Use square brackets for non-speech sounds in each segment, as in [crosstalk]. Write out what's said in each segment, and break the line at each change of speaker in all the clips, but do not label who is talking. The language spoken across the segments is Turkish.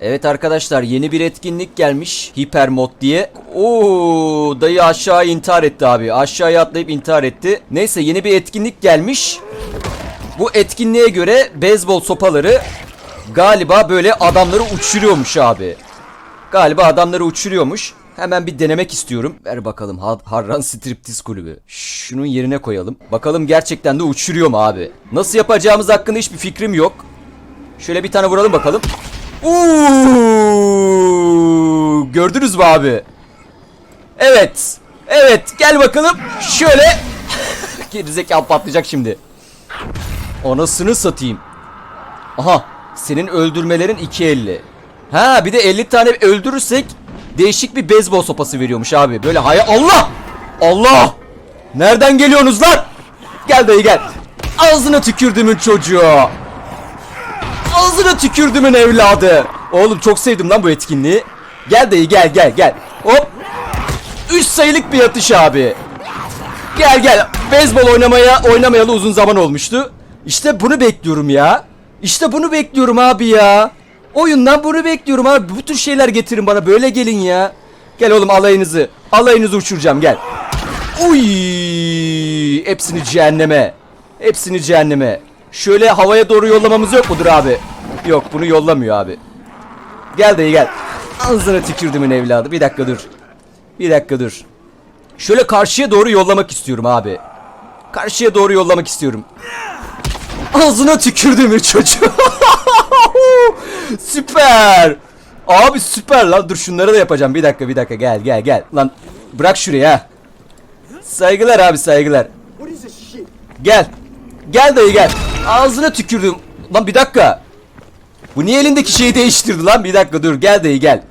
Evet arkadaşlar yeni bir etkinlik gelmiş. Hiper mod diye. Oo dayı aşağı intihar etti abi. Aşağıya atlayıp intihar etti. Neyse yeni bir etkinlik gelmiş. Bu etkinliğe göre beyzbol sopaları galiba böyle adamları uçuruyormuş abi. Galiba adamları uçuruyormuş. Hemen bir denemek istiyorum. Ver bakalım Har- Harran Striptiz Kulübü. Şunun yerine koyalım. Bakalım gerçekten de uçuruyor mu abi? Nasıl yapacağımız hakkında hiçbir fikrim yok. Şöyle bir tane vuralım bakalım. Uuu, gördünüz mü abi? Evet. Evet gel bakalım. Şöyle. [laughs] Gerizekalı patlayacak şimdi. Anasını satayım. Aha senin öldürmelerin 2.50. Ha bir de 50 tane öldürürsek değişik bir beyzbol sopası veriyormuş abi. Böyle hay Allah! Allah! Nereden geliyorsunuz lan? Gel dayı gel. Ağzına tükürdümün çocuğu. Ağzına tükürdümün evladı. Oğlum çok sevdim lan bu etkinliği. Gel dayı gel gel gel. Hop. 3 sayılık bir atış abi. Gel gel. Beyzbol oynamaya oynamayalı uzun zaman olmuştu. İşte bunu bekliyorum ya. İşte bunu bekliyorum abi ya. Oyundan bunu bekliyorum abi. Bu şeyler getirin bana. Böyle gelin ya. Gel oğlum alayınızı. Alayınızı uçuracağım gel. Uy! Hepsini cehenneme. Hepsini cehenneme. Şöyle havaya doğru yollamamız yok mudur abi? Yok bunu yollamıyor abi. Gel dayı gel. Ağzına tükürdümün evladı. Bir dakika dur. Bir dakika dur. Şöyle karşıya doğru yollamak istiyorum abi. Karşıya doğru yollamak istiyorum. Ağzına tükürdüm çocuğu. [laughs] süper. Abi süper lan. Dur şunları da yapacağım. Bir dakika bir dakika gel gel gel. Lan bırak şuraya. Saygılar abi saygılar. Gel. Gel dayı gel. Ağzına tükürdüm. Lan bir dakika. Bu niye elindeki şeyi değiştirdi lan? Bir dakika dur. Gel dayı gel.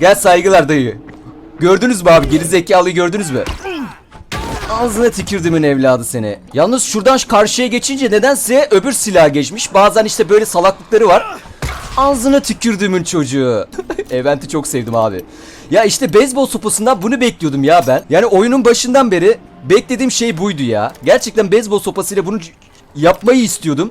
Gel saygılar dayı. Gördünüz mü abi? Geri zekalıyı gördünüz mü? Ağzına tükürdümün evladı seni. Yalnız şuradan şu karşıya geçince nedense öbür silaha geçmiş. Bazen işte böyle salaklıkları var. Ağzına tükürdümün çocuğu. [laughs] Event'i çok sevdim abi. Ya işte beyzbol sopasından bunu bekliyordum ya ben. Yani oyunun başından beri beklediğim şey buydu ya. Gerçekten beyzbol sopasıyla bunu yapmayı istiyordum.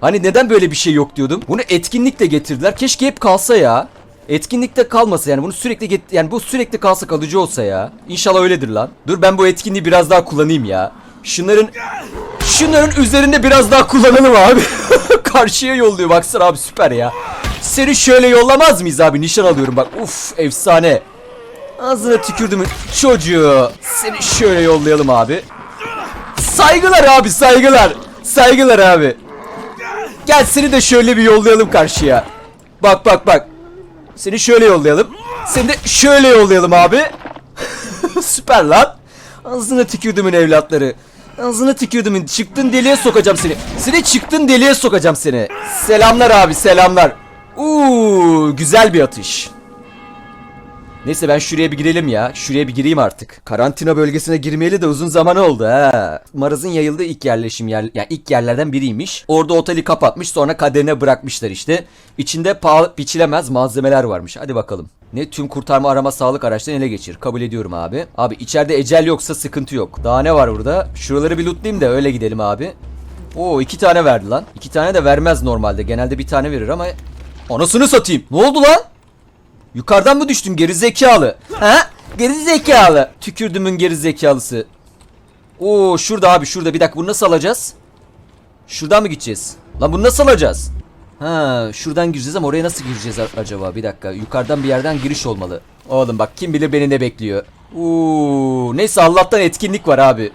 Hani neden böyle bir şey yok diyordum. Bunu etkinlikle getirdiler. Keşke hep kalsa ya. Etkinlikte kalmasa yani bunu sürekli get yani bu sürekli kalsa kalıcı olsa ya. İnşallah öyledir lan. Dur ben bu etkinliği biraz daha kullanayım ya. Şunların şunların üzerinde biraz daha kullanalım abi. [laughs] Karşıya yolluyor baksana abi süper ya. Seni şöyle yollamaz mıyız abi? Nişan alıyorum bak. Uf efsane. Ağzına tükürdüm çocuğu. Seni şöyle yollayalım abi. Saygılar abi saygılar. Saygılar abi. Gel seni de şöyle bir yollayalım karşıya. Bak bak bak. Seni şöyle yollayalım. Seni de şöyle yollayalım abi. [laughs] Süper lan. Ağzına tükürdümün evlatları. Ağzına tükürdümün. Çıktın deliğe sokacağım seni. Seni çıktın deliğe sokacağım seni. Selamlar abi selamlar. Uuu güzel bir atış. Neyse ben şuraya bir girelim ya. Şuraya bir gireyim artık. Karantina bölgesine girmeyeli de uzun zaman oldu ha. Maraz'ın yayıldığı ilk yerleşim yer, yani ilk yerlerden biriymiş. Orada oteli kapatmış sonra kaderine bırakmışlar işte. İçinde pahalı biçilemez malzemeler varmış. Hadi bakalım. Ne tüm kurtarma arama sağlık araçlarını ele geçir. Kabul ediyorum abi. Abi içeride ecel yoksa sıkıntı yok. Daha ne var burada? Şuraları bir lootlayayım da öyle gidelim abi. Oo iki tane verdi lan. İki tane de vermez normalde. Genelde bir tane verir ama... Anasını satayım. Ne oldu lan? Yukarıdan mı düştüm geri zekalı? Ha? Geri zekalı. Tükürdümün geri zekalısı. Oo şurada abi şurada bir dakika bunu nasıl alacağız? Şuradan mı gideceğiz? Lan bunu nasıl alacağız? Ha şuradan gireceğiz ama oraya nasıl gireceğiz acaba? Bir dakika yukarıdan bir yerden giriş olmalı. Oğlum bak kim bilir beni ne bekliyor. Oo neyse Allah'tan etkinlik var abi.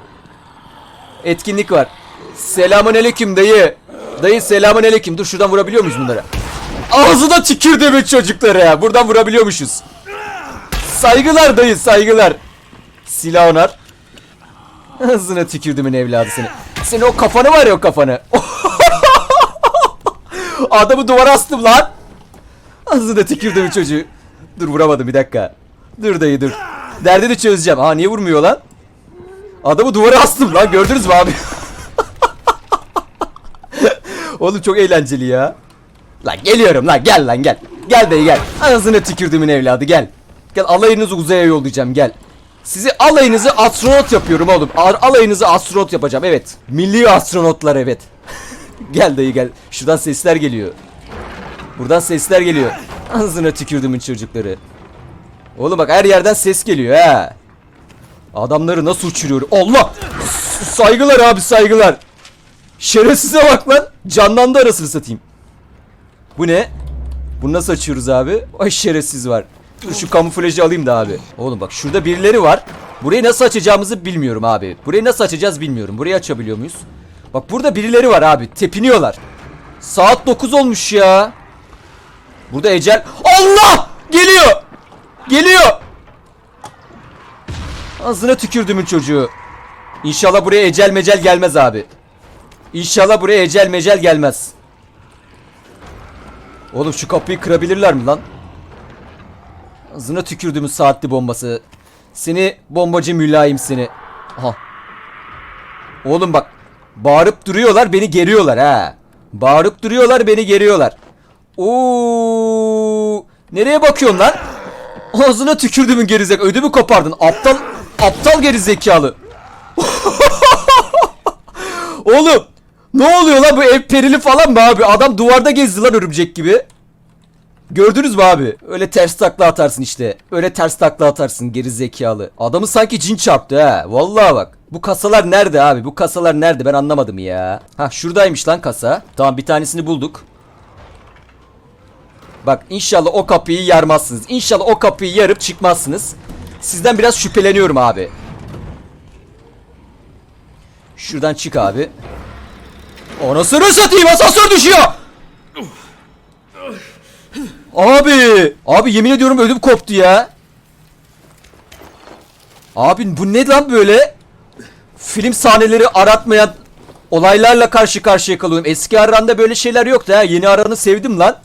Etkinlik var. Selamun aleyküm dayı. Dayı selamun aleyküm. Dur şuradan vurabiliyor muyuz bunlara? Ağzına tükürdü be çocukları ya. Buradan vurabiliyormuşuz. Saygılar dayı saygılar. Silah onar. Ağzına tükürdümün evladı seni. Senin o kafanı var ya o kafanı. [laughs] Adamı duvara astım lan. Ağzına tükürdümün çocuğu. Dur vuramadım bir dakika. Dur dayı dur. Derdini çözeceğim. Ha niye vurmuyor lan? Adamı duvara astım lan gördünüz mü abi? [laughs] Oğlum çok eğlenceli ya. Lan geliyorum lan gel lan gel. Gel dayı gel. Ağzına tükürdümün evladı gel. Gel alayınızı uzaya yollayacağım gel. Sizi alayınızı astronot yapıyorum oğlum. Al- Alayınızı astronot yapacağım evet. Milli astronotlar evet. [laughs] gel dayı gel. Şuradan sesler geliyor. Buradan sesler geliyor. Ağzına tükürdümün çocukları. Oğlum bak her yerden ses geliyor ha. Adamları nasıl uçuruyor? Allah! Saygılar abi saygılar. Şerefsize bak lan. Canlandı arasını satayım. Bu ne? Bunu nasıl açıyoruz abi? Ay şerefsiz var. Dur şu kamuflajı alayım da abi. Oğlum bak şurada birileri var. Burayı nasıl açacağımızı bilmiyorum abi. Burayı nasıl açacağız bilmiyorum. Burayı açabiliyor muyuz? Bak burada birileri var abi. Tepiniyorlar. Saat 9 olmuş ya. Burada ecel... Allah! Geliyor! Geliyor! Ağzına tükürdümün çocuğu. İnşallah buraya ecel mecel gelmez abi. İnşallah buraya ecel mecel gelmez. Oğlum şu kapıyı kırabilirler mi lan? Ağzına tükürdüğümün saatli bombası. Seni bombacı mülayim seni. Aha. Oğlum bak. Bağırıp duruyorlar beni geriyorlar ha. Bağırıp duruyorlar beni geriyorlar. Oo! Nereye bakıyorsun lan? Ağzına tükürdümün gerizek. Ödümü kopardın. Aptal aptal gerizekalı. [laughs] Oğlum ne oluyor lan bu ev perili falan mı abi? Adam duvarda gezdi lan örümcek gibi. Gördünüz mü abi? Öyle ters takla atarsın işte. Öyle ters takla atarsın geri zekalı. Adamı sanki cin çarptı ha. Vallahi bak. Bu kasalar nerede abi? Bu kasalar nerede? Ben anlamadım ya. Ha şuradaymış lan kasa. Tamam bir tanesini bulduk. Bak inşallah o kapıyı yarmazsınız. İnşallah o kapıyı yarıp çıkmazsınız. Sizden biraz şüpheleniyorum abi. Şuradan çık abi. Anasını satayım asansör düşüyor. Abi. Abi yemin ediyorum ödüm koptu ya. Abi bu ne lan böyle? Film sahneleri aratmayan olaylarla karşı karşıya kalıyorum. Eski Aran'da böyle şeyler yoktu ha. Yeni Aran'ı sevdim lan.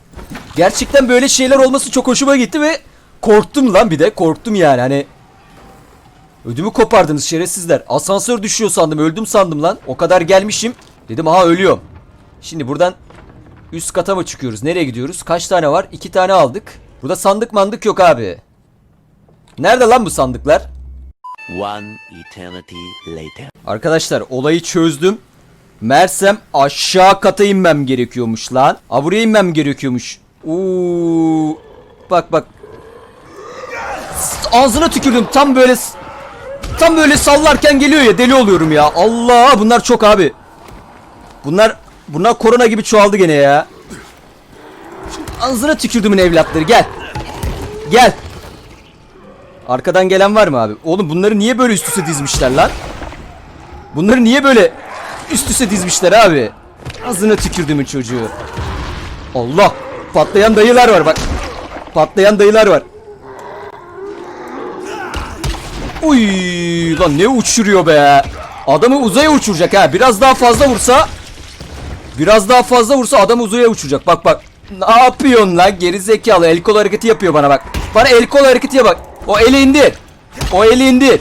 Gerçekten böyle şeyler olması çok hoşuma gitti ve korktum lan bir de. Korktum yani hani. Ödümü kopardınız şerefsizler. Asansör düşüyor sandım. Öldüm sandım lan. O kadar gelmişim. Dedim aha ölüyorum. Şimdi buradan üst kata mı çıkıyoruz? Nereye gidiyoruz? Kaç tane var? İki tane aldık. Burada sandık mandık yok abi. Nerede lan bu sandıklar?
One eternity later.
Arkadaşlar olayı çözdüm. Mersem aşağı kata inmem gerekiyormuş lan. Aa buraya inmem gerekiyormuş. Uuu. Bak bak. Ağzına tükürdüm. Tam böyle tam böyle sallarken geliyor ya deli oluyorum ya. Allah bunlar çok abi. Bunlar bunlar korona gibi çoğaldı gene ya. Ağzına tükürdümün evlatları gel. Gel. Arkadan gelen var mı abi? Oğlum bunları niye böyle üst üste dizmişler lan? Bunları niye böyle üst üste dizmişler abi? Ağzına tükürdümün çocuğu. Allah! Patlayan dayılar var bak. Patlayan dayılar var. Uy lan ne uçuruyor be. Adamı uzaya uçuracak ha. Biraz daha fazla vursa Biraz daha fazla vursa adam uzaya uçacak. Bak bak. Ne yapıyorsun lan? Geri zekalı. El kol hareketi yapıyor bana bak. Bana el kol hareketi yap bak. O eli indir. O eli indir.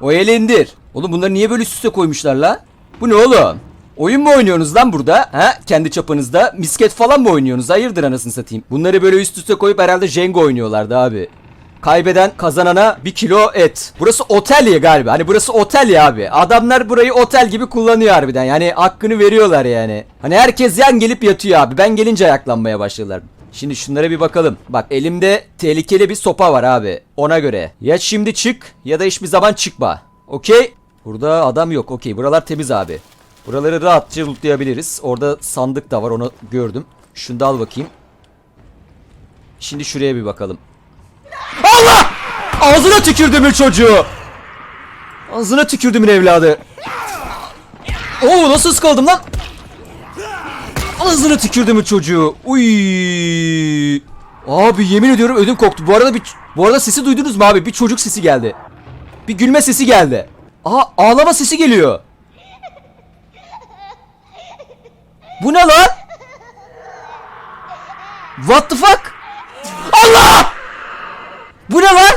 O eli indir. Oğlum bunları niye böyle üst üste koymuşlar la? Bu ne oğlum? Oyun mu oynuyorsunuz lan burada? Ha? Kendi çapınızda. Misket falan mı oynuyorsunuz? Hayırdır anasını satayım. Bunları böyle üst üste koyup herhalde Jenga oynuyorlardı abi. Kaybeden kazanana bir kilo et. Burası otel ya galiba. Hani burası otel ya abi. Adamlar burayı otel gibi kullanıyor harbiden. Yani hakkını veriyorlar yani. Hani herkes yan gelip yatıyor abi. Ben gelince ayaklanmaya başladılar. Şimdi şunlara bir bakalım. Bak elimde tehlikeli bir sopa var abi. Ona göre. Ya şimdi çık ya da hiçbir zaman çıkma. Okey? Burada adam yok. Okey. Buralar temiz abi. Buraları rahatça lootlayabiliriz. Orada sandık da var. Onu gördüm. Şunu da al bakayım. Şimdi şuraya bir bakalım. Allah! Ağzına tükürdümün çocuğu. Ağzına tükürdümün evladı. Oo nasıl ıskaladım lan? Ağzına tükürdümün çocuğu. Uy. Abi yemin ediyorum ödüm koktu. Bu arada bir bu arada sesi duydunuz mu abi? Bir çocuk sesi geldi. Bir gülme sesi geldi. Aha ağlama sesi geliyor. Bu ne lan? What the fuck? Allah! Bu ne lan?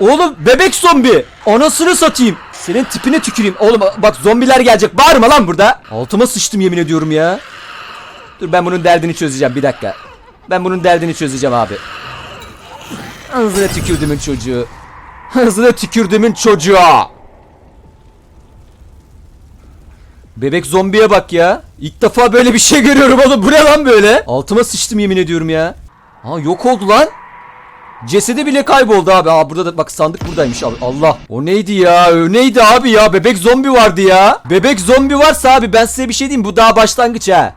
Oğlum bebek zombi. Anasını satayım. Senin tipine tüküreyim. Oğlum bak zombiler gelecek. Bağırma lan burada. Altıma sıçtım yemin ediyorum ya. Dur ben bunun derdini çözeceğim bir dakika. Ben bunun derdini çözeceğim abi. Ağzına tükürdümün çocuğu. Ağzına tükürdümün çocuğu. Bebek zombiye bak ya. İlk defa böyle bir şey görüyorum oğlum. Bu ne lan böyle? Altıma sıçtım yemin ediyorum ya. Ha yok oldu lan. Cesedi bile kayboldu abi. Aa burada da bak sandık buradaymış abi. Allah. O neydi ya? O neydi abi ya? Bebek zombi vardı ya. Bebek zombi varsa abi ben size bir şey diyeyim. Bu daha başlangıç ha.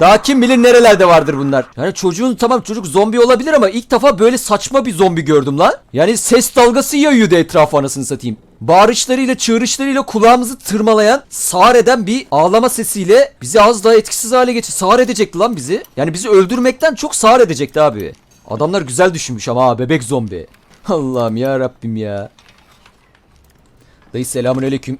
Daha kim bilir nerelerde vardır bunlar. Yani çocuğun tamam çocuk zombi olabilir ama ilk defa böyle saçma bir zombi gördüm lan. Yani ses dalgası yayıyordu etrafı anasını satayım. Bağırışlarıyla çığırışlarıyla kulağımızı tırmalayan sağır eden bir ağlama sesiyle bizi az daha etkisiz hale getir. Sağır edecekti lan bizi. Yani bizi öldürmekten çok sağır edecekti abi. Adamlar güzel düşünmüş ama ha bebek zombi. Allah'ım ya Rabbim ya. Dayı selamun aleyküm.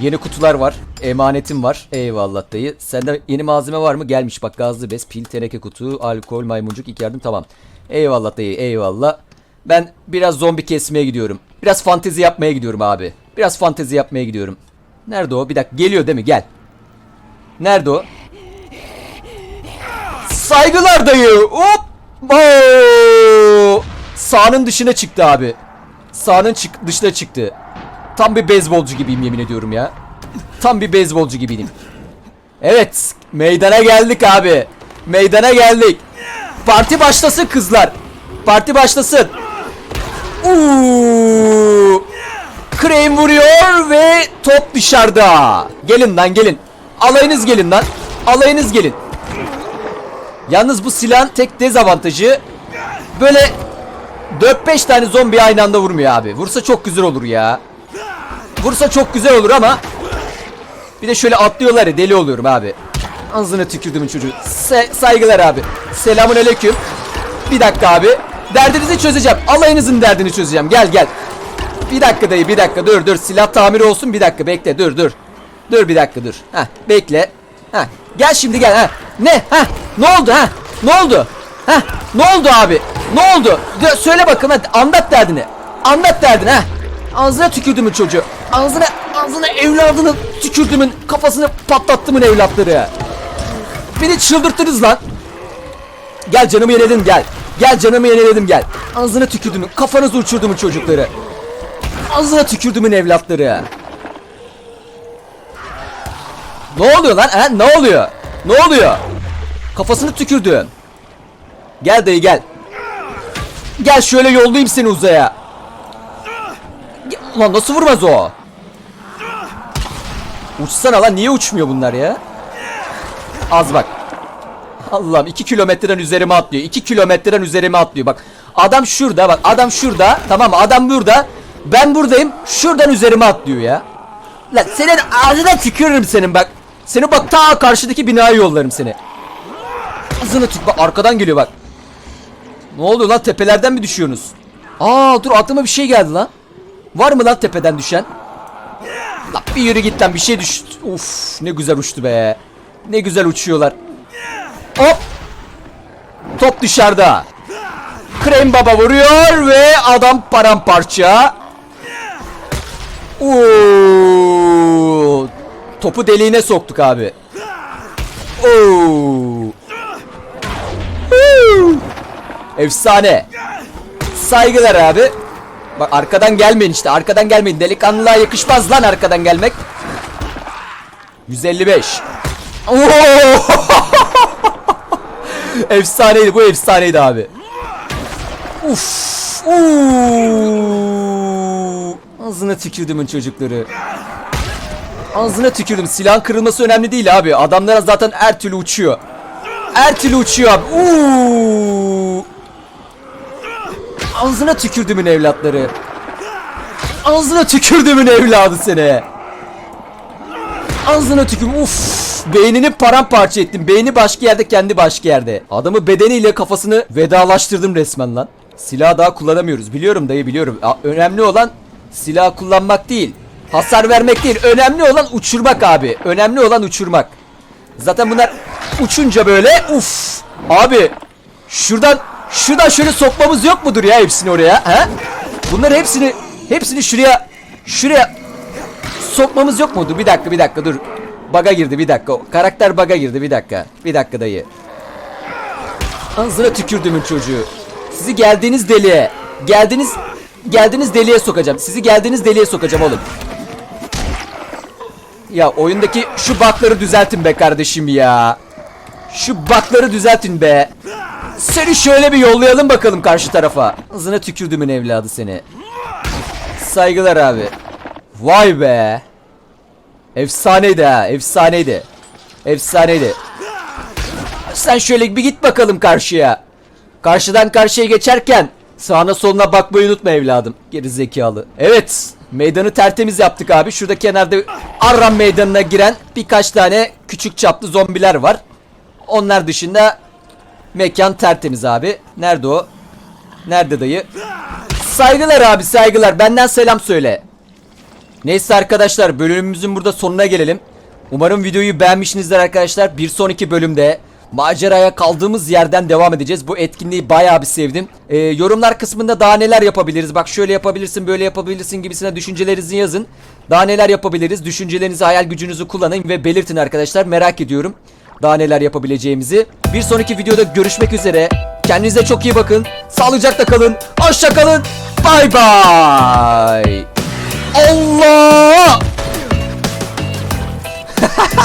Yeni kutular var. Emanetim var. Eyvallah dayı. Sende yeni malzeme var mı? Gelmiş bak gazlı bez, pil, teneke kutu, alkol, maymuncuk, ilk yardım tamam. Eyvallah dayı eyvallah. Ben biraz zombi kesmeye gidiyorum. Biraz fantezi yapmaya gidiyorum abi. Biraz fantezi yapmaya gidiyorum. Nerede o? Bir dakika geliyor değil mi? Gel. Nerede o? Saygılar dayı. Hop. Oo! Sahanın dışına çıktı abi. Sahanın çık dışına çıktı. Tam bir beyzbolcu gibiyim yemin ediyorum ya. Tam bir beyzbolcu gibiyim. Evet, meydana geldik abi. Meydana geldik. Parti başlasın kızlar. Parti başlasın. Uuu. Crane vuruyor ve top dışarıda. Gelin lan gelin. Alayınız gelin lan. Alayınız gelin. Yalnız bu silahın tek dezavantajı böyle 4-5 tane zombi aynı anda vurmuyor abi. Vursa çok güzel olur ya. Vursa çok güzel olur ama bir de şöyle atlıyorlar ya deli oluyorum abi. Ağzına tükürdümün çocuğu. Se- saygılar abi. Selamun aleyküm. Bir dakika abi. Derdinizi çözeceğim. Alayınızın derdini çözeceğim. Gel gel. Bir dakika dayı bir dakika dur dur. Silah tamiri olsun bir dakika bekle dur dur. Dur bir dakika dur. Heh bekle. Heh gel şimdi gel. Heh. Ne? Heh ne oldu ha? Ne oldu? Heh ne oldu abi? Ne oldu? De- söyle bakın hadi anlat derdini. Anlat derdini ha. Ağzına tükürdümün çocuğu. Ağzına ağzına evladını tükürdümün kafasını patlattımın evlatları. Beni çıldırttınız lan. Gel canımı yeniledim gel. Gel canımı yeniledim gel. Ağzına tükürdümün kafanızı uçurdumun çocukları. Ağzına tükürdümün evlatları. Ne oluyor lan? Ha? Ne oluyor? Ne oluyor? Kafasını tükürdün. Gel dayı gel. Gel şöyle yollayayım seni uzaya. Ulan nasıl vurmaz o? Uçsana lan niye uçmuyor bunlar ya? Az bak. Allah'ım 2 kilometreden üzerime atlıyor. 2 kilometreden üzerime atlıyor. Bak adam şurada bak adam şurada tamam? Adam burada. Ben buradayım. Şuradan üzerime atlıyor ya. Lan senin ağzına tükürürüm senin bak. Seni bak ta karşıdaki binaya yollarım seni. Ağzına tük bak arkadan geliyor bak. Ne oluyor lan tepelerden mi düşüyorsunuz? Aa dur aklıma bir şey geldi lan. Var mı lan tepeden düşen? Lan bir yürü git lan bir şey düştü. Uf ne güzel uçtu be. Ne güzel uçuyorlar. Hop. Top dışarıda. Krem baba vuruyor ve adam paramparça. Oo. Topu deliğine soktuk abi. Oo. Efsane. Saygılar abi. Bak arkadan gelmeyin işte. Arkadan gelmeyin. Delikanlılığa yakışmaz lan arkadan gelmek. 155. Oo! [laughs] efsaneydi. Bu efsaneydi abi. Uf. Uuu. Ağzına tükürdümün çocukları. Ağzına tükürdüm. Silahın kırılması önemli değil abi. Adamlar zaten her türlü uçuyor. Her türlü uçuyor abi. Uuu. Ağzına tükürdümün evlatları. Ağzına tükürdümün evladı seni. Ağzına tüküm. Uf. Beynini paramparça ettim. Beyni başka yerde kendi başka yerde. Adamı bedeniyle kafasını vedalaştırdım resmen lan. Silah daha kullanamıyoruz. Biliyorum dayı biliyorum. A- önemli olan silah kullanmak değil. Hasar vermek değil. Önemli olan uçurmak abi. Önemli olan uçurmak. Zaten bunlar uçunca böyle uf. Abi şuradan şuradan şöyle sokmamız yok mudur ya hepsini oraya? He? Bunları hepsini hepsini şuraya şuraya sokmamız yok mudur? Bir dakika bir dakika dur. Baga girdi bir dakika. Karakter baga girdi bir dakika. Bir dakika dayı. Ağzına tükürdümün çocuğu. Sizi geldiğiniz deliğe. Geldiğiniz geldiğiniz deliğe sokacağım. Sizi geldiğiniz deliğe sokacağım oğlum. Ya oyundaki şu bug'ları düzeltin be kardeşim ya. Şu bug'ları düzeltin be. Seni şöyle bir yollayalım bakalım karşı tarafa. Hızına tükürdümün evladı seni. Saygılar abi. Vay be. Efsaneydi ha. Efsaneydi. Efsaneydi. Sen şöyle bir git bakalım karşıya. Karşıdan karşıya geçerken sağına soluna bakmayı unutma evladım. Geri zekalı. Evet. Meydanı tertemiz yaptık abi. Şurada kenarda Arram meydanına giren birkaç tane küçük çaplı zombiler var. Onlar dışında mekan tertemiz abi. Nerede o? Nerede dayı? Saygılar abi saygılar. Benden selam söyle. Neyse arkadaşlar bölümümüzün burada sonuna gelelim. Umarım videoyu beğenmişsinizdir arkadaşlar. Bir sonraki bölümde maceraya kaldığımız yerden devam edeceğiz. Bu etkinliği bayağı bir sevdim. Ee, yorumlar kısmında daha neler yapabiliriz? Bak şöyle yapabilirsin, böyle yapabilirsin gibisine düşüncelerinizi yazın. Daha neler yapabiliriz? Düşüncelerinizi, hayal gücünüzü kullanın ve belirtin arkadaşlar. Merak ediyorum daha neler yapabileceğimizi. Bir sonraki videoda görüşmek üzere. Kendinize çok iyi bakın. Sağlıcakla kalın. Hoşça kalın. Bay bay. Allah! [laughs]